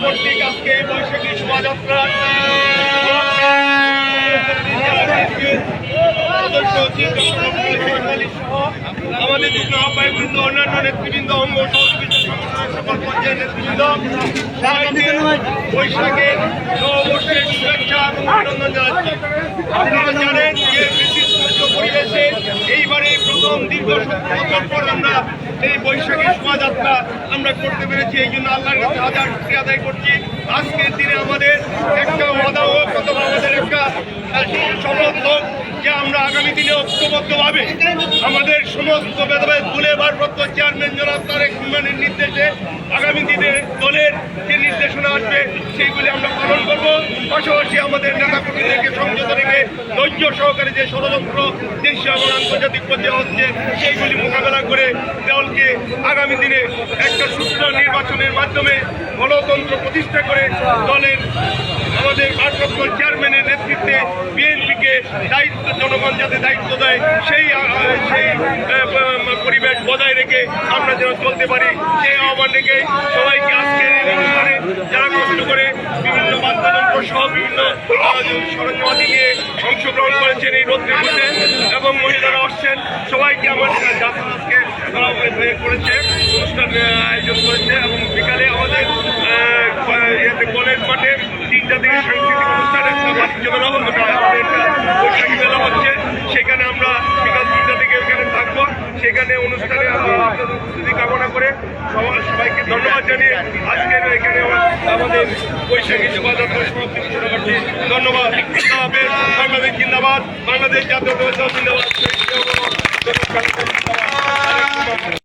কর্তৃক আজকে বৈশাখী শোভাযাত্রা আমাদের যুগ্ম আহ্বায়কবৃন্দ অন্যান্য নেতৃবৃন্দ অঙ্গ সংগঠনের সকল পর্যায়ের নেতৃবৃন্দ বৈশাখের নববর্ষের শুভেচ্ছা এবং অভিনন্দন জানাচ্ছি এইবারে প্রথম দীর্ঘ বছর পর আমরা এই বৈশাখী শোভাযাত্রা আমরা করতে পেরেছি, এই জন্য আল্লাহর কাছে হাজার শুক্রিয়া আদায় করছি। আজকের দিনে আমাদের একটা ওয়াদা হোক, অথবা আমাদের একটা শপথ যে আমরা আগামী দিনে ঐক্যবদ্ধভাবে আমাদের সমস্ত ভেদাভেদ ভুলে ভারপ্রাপ্ত চেয়ারম্যান জনাব তারেক নির্দেশে আগামী দিনে নির্দেশনা আসবে, সেইগুলি আমরা পালন করব। পাশাপাশি আমাদের নেতা কর্মীদেরকে সংযত রেখে ধৈর্য সহকারে যে ষড়যন্ত্র, দেশীয় এবং আন্তর্জাতিক পর্যায়ে হচ্ছে, সেইগুলি মোকাবেলা করে দলকে আগামী দিনে একটা সুস্থ নির্বাচনের মাধ্যমে গণতন্ত্র প্রতিষ্ঠা করে দলের আমাদের ভারপ্রাপ্ত চেয়ারম্যানের নেতৃত্বে বিএনপিকে দায়িত্ব, জনগণ যাতে দায়িত্ব দেয়, সেই সেই পরিবেশ বজায় রেখে আমরা যেন চলতে পারি, সেই আহ্বান রেখে সবাইকে আজকের এই অনুষ্ঠানে যারা কষ্ট করে বিভিন্ন বাদ্যযন্ত্র সহ বিভিন্ন সরঞ্জামাদি নিয়ে অংশগ্রহণ করেছেন এই রোদ্রে মধ্যে এবং মহিলারা আসছেন। সবাইকে আমার যাত্রা তারা করেছে, অনুষ্ঠান আয়োজন করেছে এবং বিকালে আমাদের কলেজ মাঠে তিনটা থেকে সাংস্কৃতিক অনুষ্ঠানের বাণিজ্য মেলা না আমাদের একটা বৈশাখী মেলা হচ্ছে। সেখানে আমরা বিকাল তিনটা থেকে ওখানে থাকব। সেখানে অনুষ্ঠানে আপনাদের কামনা করে সবাই- সবাইকে ধন্যবাদ জানিয়ে আজকের এখানে আমাদের বৈশাখী শোভাযাত্রা সমাপ্তি ঘোষণা ধন্যবাদ। বাংলাদেশ জিন্দাবাদ। বাংলাদেশ জাতীয় জিন্দাবাদ।